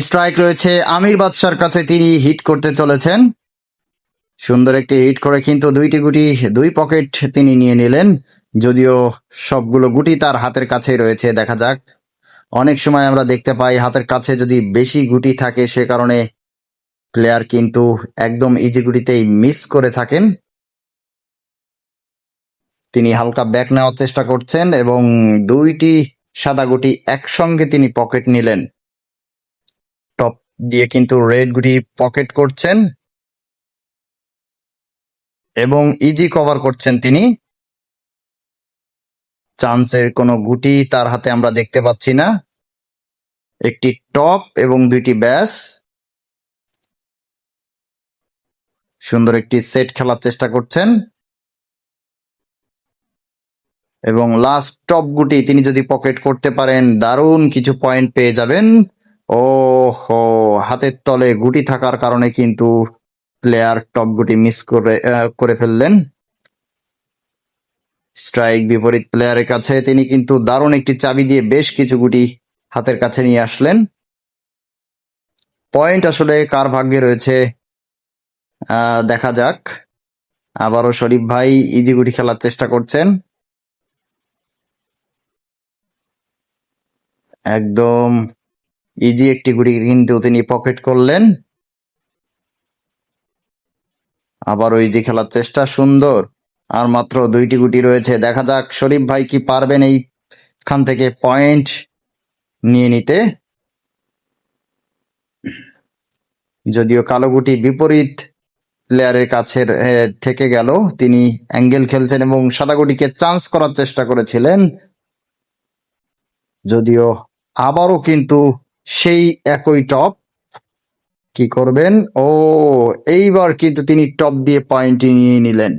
Strike রয়েছে আমির বাদশার কাছে, তিনি হিট করতে চলেছেন। সুন্দর একটি হিট করে কিন্তু দুইটি গুটি, দুই পকেট তিনি নিয়ে নিলেন। যদিও সবগুলো গুটি তার হাতের কাছেই রয়েছে, দেখা যাক। অনেক সময় আমরা দেখতে পাই হাতের কাছে যদি বেশি গুটি থাকে, সে কারণে প্লেয়ার কিন্তু একদম ইজি গুটিতেই মিস করে থাকেন। তিনি হালকা ব্যাক নেওয়ার চেষ্টা করছেন এবং দুইটি সাদা গুটি একসঙ্গে তিনি পকেট নিলেন। দিয়ে কিন্তু রেড গুটি পকেট করছেন এবং ইজি কভার করছেন তিনি। চান্সের কোনো গুটি তার হাতে আমরা দেখতে পাচ্ছি না। একটি টপ এবং দুইটি ব্যাস। সুন্দর একটি সেট খেলার চেষ্টা করছেন। এবং লাস্ট টপ গুটি তিনি যদি পকেট করতে পারেন, দারুণ কিছু পয়েন্ট পেয়ে যাবেন। ও হো হাতের তলে গুটি থাকার কারণে কিন্তু প্লেয়ার টপ গুটি মিস করে করে ফেললেন। স্ট্রাইক বিপরীত প্লেয়ারের কাছে তিনি কিন্তু দারুণ একটি চাবি দিয়ে বেশ কিছু গুটি হাতের কাছে নিয়ে আসলেন। পয়েন্ট আসলে কার ভাগ্যে রয়েছে? দেখা যাক। আবারও শরীফ ভাই ইজি গুটি খেলার চেষ্টা করছেন। একদম ইজি একটি গুটি কিন্তু তিনি পকেট করলেন। আবার ওই যে খেলার চেষ্টা সুন্দর। আর মাত্র দুইটি গুটি রয়েছে। দেখা যাক শরীফ ভাই কি পারবেন এইখান থেকে পয়েন্ট নিয়ে নিতে। যদিও কালো গুটি বিপরীত প্লেয়ারের কাছে এ, থেকে গেল। তিনি অ্যাঙ্গেল খেলছেন এবং সাদা গুটিকে চান্স করার চেষ্টা করেছিলেন। যদিও আবারও কিন্তু সেই একই টপ কি করবেন? ও এইবার কিন্তু তিনি টপ দিয়ে পয়েন্ট নিয়ে নিলেন।